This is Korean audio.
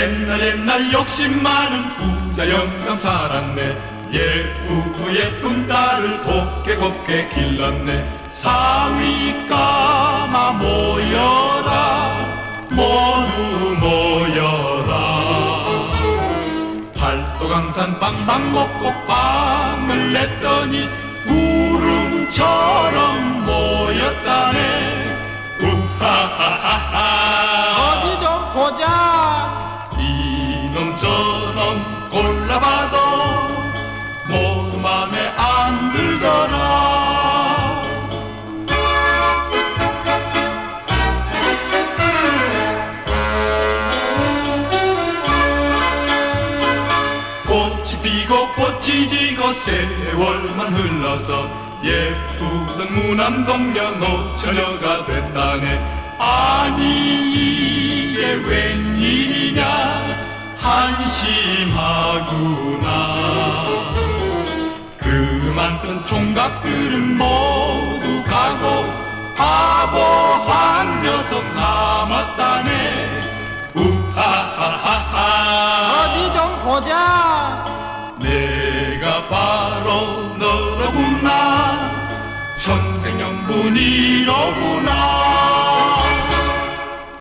옛날 욕심 많은 부자 영감 살았네. 예쁘고 예쁜 딸을 곱게 곱게 길렀네. 사위까마 모여라 모두 모여라. 팔도강산 빵빵 먹고 빵을 냈더니 구름처럼 모였다네. 우하하하하. 어디 좀 보자. 저놈 골라봐도 모두 맘에 안 들더라 꽃이 피고 꽃이 지고 세월만 흘러서 예쁘던 무남동녀 노처녀가 됐다네. 아니 이게 웬일이냐 한심하구나. 그 많던 총각들은 모두 가고 바보 한 녀석 남았다네. 우하하하하. 어디 좀 보자. 내가 바로 너로구나. 천생연분이로구나